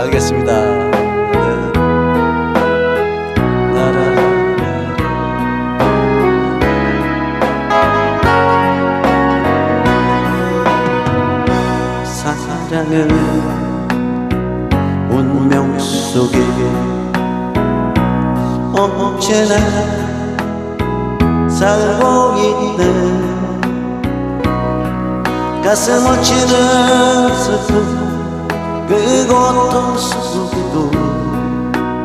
알겠습니다. 사랑은 운명 속에 언제나 살고 있는 가슴을 치는 슬픔 그 고통 속에도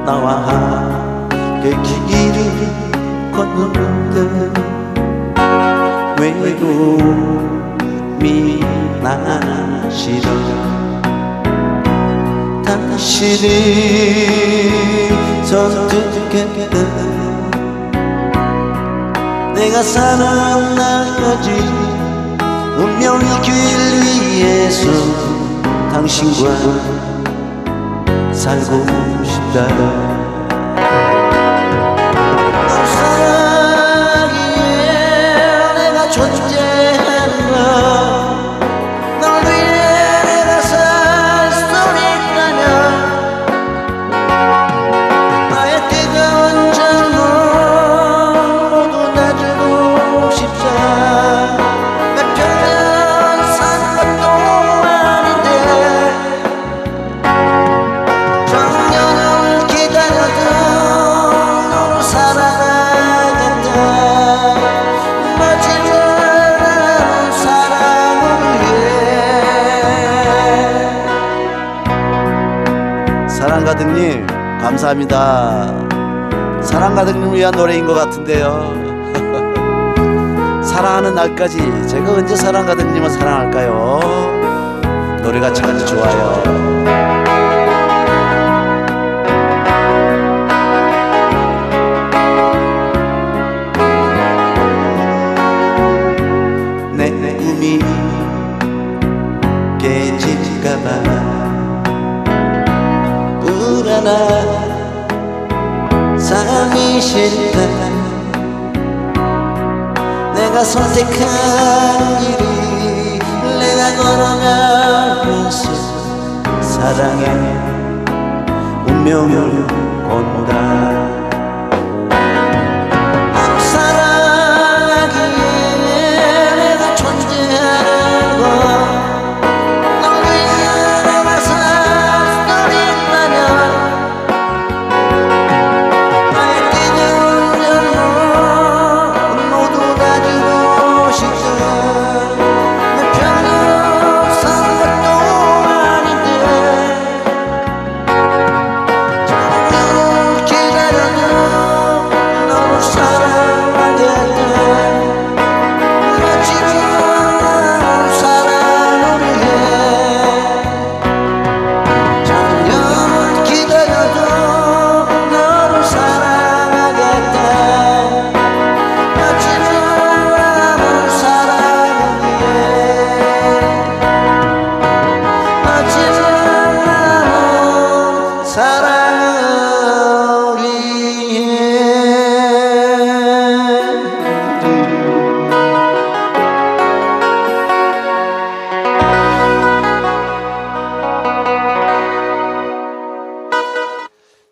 나와 함께 길을 걷는데 외로움이 나 싫어 당신이 선택했다 내가 사는 날까지 운명의 길 위에서 당신과 살고 싶다 감사합니다. 사랑 가득님 위한 노래인 것 같은데요. 사랑하는 날까지 제가 언제 사랑 가득님을 사랑할까요? 노래가 참 좋아요 불안한 삶이 싫다. 내가 선택한 길이 내가 걸어가면서 사랑의 운명을 건다 Shara